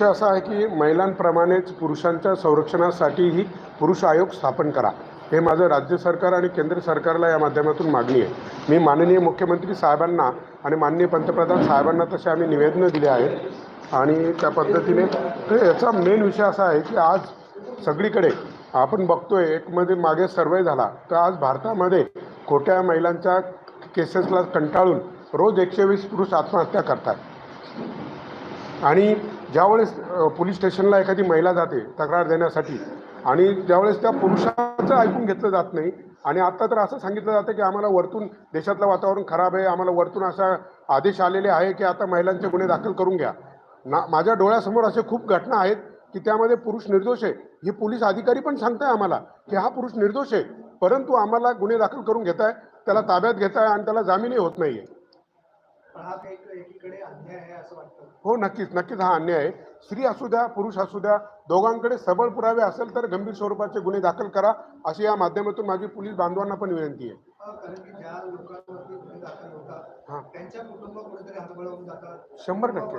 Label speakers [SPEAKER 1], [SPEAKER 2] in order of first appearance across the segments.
[SPEAKER 1] विषय असा आहे की महिलांप्रमाणेच पुरुषांच्या संरक्षणासाठीही पुरुष आयोग स्थापन करा. हे माझं राज्य सरकार आणि केंद्र सरकारला या माध्यमातून मागणी आहे. मी माननीय मुख्यमंत्री साहेबांना आणि माननीय पंतप्रधान साहेबांना तसे आम्ही निवेदनं दिले आहेत आणि त्या पद्धतीने तर याचा मेन विषय असा आहे की आज सगळीकडे आपण बघतोय एकमध्ये मागे सर्वे झाला तर आज भारतामध्ये खोट्या महिलांच्या केसेसला कंटाळून रोज एकशे वीस पुरुष आत्महत्या करतात. आणि ज्यावेळेस पोलीस स्टेशनला एखादी महिला जाते तक्रार देण्यासाठी आणि ज्यावेळेस त्या पुरुषाचं ऐकून घेतलं जात नाही आणि आता तर असं सांगितलं जातं की आम्हाला वरतून देशातलं वातावरण खराब आहे आम्हाला वरतून असा आदेश आलेले आहे की आता महिलांचे गुन्हे दाखल करून घ्या. ना माझ्या डोळ्यासमोर असे खूप घटना आहेत की त्यामध्ये पुरुष निर्दोष आहे. हे पोलीस अधिकारी पण सांगताय आम्हाला की हा पुरुष निर्दोष आहे परंतु आम्हाला गुन्हे दाखल करून घेताय त्याला ताब्यात घेताय आणि त्याला जामीनही होत नाहीये.
[SPEAKER 2] आहे
[SPEAKER 1] हा नक्कीच नक्कीच हा अन्याय आहे. स्त्री असू द्या पुरुष असू द्या दोघांकडे सबळ पुरावे असेल तर गंभीर स्वरूपाचे गुन्हे दाखल करा. अशी या माध्यमातून माझी पोलीस बांधवांना पण विनंती आहे. शंभर टक्के.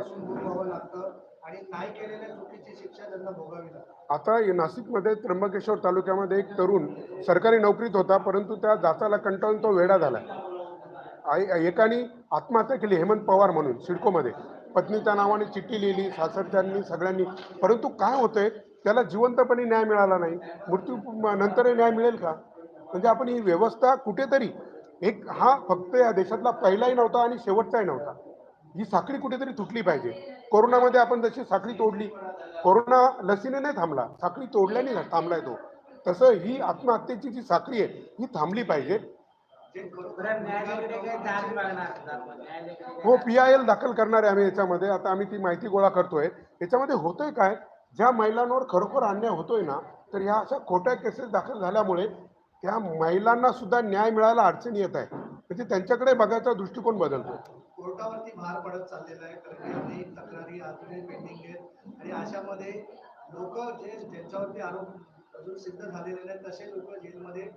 [SPEAKER 1] आता नाशिकमध्ये त्र्यंबकेश्वर तालुक्यामध्ये एक तरुण सरकारी नोकरीत होता परंतु त्या जाचाला कंटाळून तो वेडा झाला. एकाने आत्महत्या केली हेमंत पवार म्हणून सिडकोमध्ये. पत्नीच्या नावाने चिठ्ठी लिहिली सासरच्यांनी सगळ्यांनी. परंतु काय होतंय त्याला जिवंतपणे न्याय मिळाला नाही. मृत्यू नंतरही न्याय मिळेल का? म्हणजे आपण ही व्यवस्था कुठेतरी एक हा फक्त या देशातला पहिलाही नव्हता आणि शेवटचाही नव्हता. ही साखळी कुठेतरी तुटली पाहिजे. कोरोनामध्ये आपण जशी साखळी तोडली कोरोना लसीने नाही थांबला साखळी तोडल्याने थांबलाय तो. तसं ही आत्महत्येची जी साखळी आहे ही थांबली पाहिजे. हो पी आय एल दाखल करणार आहे आम्ही याच्यामध्ये. आता आम्ही ती माहिती गोळा करतोय. याच्यामध्ये होतोय काय? ज्या महिलांवर खरोखर अन्याय होतोय ना तर ह्या अशा खोट्या केसेस दाखल झाल्यामुळे त्या महिलांना सुद्धा न्याय मिळायला अडचणी येत आहे. म्हणजे त्यांच्याकडे बघायचा दृष्टिकोन बदलतो
[SPEAKER 2] कोर्टावरती भार पडत चाललेला आहे कारण की अनेक तक्रारी अजूनही पेंडिंग आहेत. आणि अशामध्ये लोक जे ज्यांच्यावरती आरोप अजून सिद्ध झालेले नाहीत तसे लोक जेलमध्ये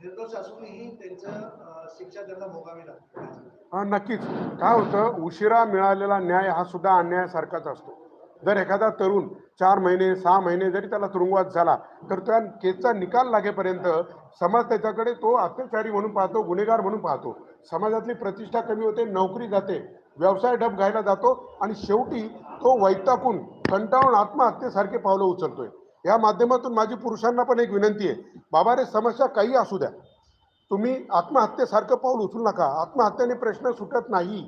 [SPEAKER 2] निर्दोष असूनही त्यांचं शिक्षा त्यांना भोगावी लागते.
[SPEAKER 1] हा नक्कीच. काय होतं उशिरा मिळालेला न्याय हा सुद्धा अन्यायासारखाच असतो. जर एखादा तरुण चार महिने सहा महिने जरी त्याला तुरुंगवास झाला तर त्या केसचा निकाल लागेपर्यंत समाज त्याच्याकडे तो अत्याचारी म्हणून पाहतो गुन्हेगार म्हणून पाहतो. समाजातली प्रतिष्ठा कमी होते नोकरी जाते व्यवसाय ढब घ्यायला जातो आणि शेवटी तो वैतागून कंटाळून आत्महत्येसारखे पावलं उचलतोय. या माध्यमातून माझी पुरुषांना पण एक विनंती आहे. बाबा रे समस्या काही असू द्या. तुम्ही आत्महत्येसारखं पाऊल उचलू नका. आत्महत्येने प्रश्न सुटत नाही.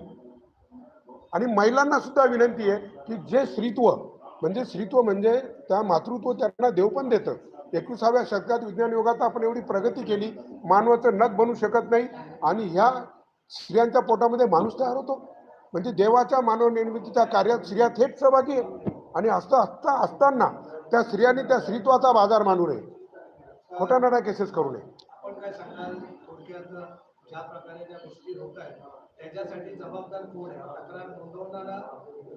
[SPEAKER 1] आणि महिलांना सुद्धा विनंती आहे की जे स्त्रीत्व म्हणजे स्त्रीत्व म्हणजे त्या मातृत्व त्यांना देव पण देतं. एकविसाव्या शतकात विज्ञान युगात आपण एवढी प्रगती केली मानवाचं नग बनू शकत नाही आणि ह्या स्त्रियांच्या पोटामध्ये माणूस तयार होतो. म्हणजे देवाच्या मानव निर्मितीच्या कार्यात स्त्रिया थेट सहभागी आहे आणि असता असता असताना त्या स्त्रियांनी त्या स्त्रीत्वाचा बाजार मानू नये. खोट्या नाट्या केसेस करू नये.
[SPEAKER 2] आपण काय सांगाल थोडक्यात ज्या प्रकारे त्या गोष्टी होत आहेत त्याच्यासाठी जबाबदार कोण आहे? तक्रार नोंदवणारा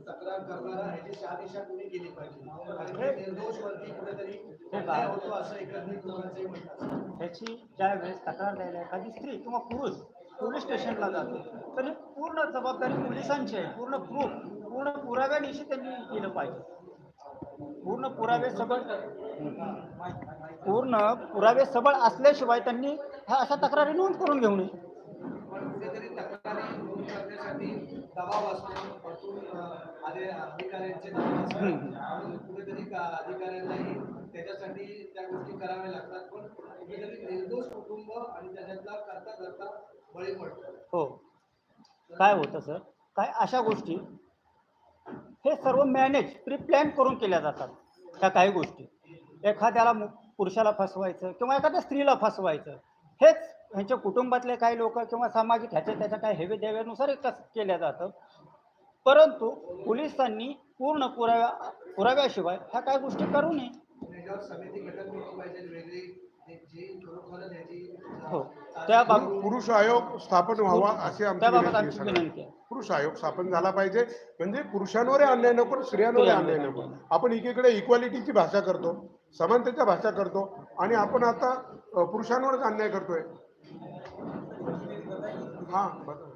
[SPEAKER 2] तक्रार करणारा ह्याची शहानिशा कोणी केली पाहिजे? कारण की निर्दोष वरती कुठेतरी अन्याय होतो असं एकत्रित लोकांचंही म्हणणं असतं.
[SPEAKER 3] ह्याची ज्या वेळेस तक्रार द्यायला एखादी स्त्री किंवा पुरुष पोलीस स्टेशनला जातो तर ही पूर्ण जबाबदारी पोलिसांची आहे. पूर्ण प्रूफ पूर्ण पुराव्यानिशी त्यांनी केलं पाहिजे. पूर्ण पुरावे सबळ पूर्ण पुरावे सबळ असल्याशिवाय त्यांनी ह्या अशा तक्रारी नोंद करून घेऊ नये.
[SPEAKER 2] त्याच्यासाठी त्या गोष्टी कराव्या लागतात. पण कुठेतरी निर्दोष कुटुंब आणि त्याच्यातला करता करता बळी पडतो
[SPEAKER 3] हो. काय होतं सर? काय अशा गोष्टी हे सर्व मॅनेज प्री प्लॅन करून केल्या जातात. ह्या काही गोष्टी. एखाद्याला पुरुषाला फसवायचं किंवा एखाद्या स्त्रीला फसवायचं. हेच ह्यांच्या कुटुंबातले काही लोक किंवा सामाजिक ह्याच्या त्याच्या काही हेवे देव्यानुसार हे केलं जातं. परंतु पोलिसांनी पूर्ण पुराव्या पुराव्याशिवाय ह्या काही गोष्टी करू नये. हो. त्या
[SPEAKER 1] पुरुष आयोग स्थापन व्हावा अशी आमची
[SPEAKER 3] त्याबाबत
[SPEAKER 1] विनंती आहे
[SPEAKER 3] आमची
[SPEAKER 1] सगळ्यांना.
[SPEAKER 3] विनंती आहे.
[SPEAKER 1] पुरुष आयोग स्थापन झाला पाहिजे. म्हणजे पुरुषांवर अन्याय नको स्त्रियांवर अन्याय नको. आपण एकीकडे इक्वालिटीची भाषा करतो समानतेच्या भाषा करतो आणि आपण आता अ, पुरुषांवरच अन्याय करतोय. हा बरोबर.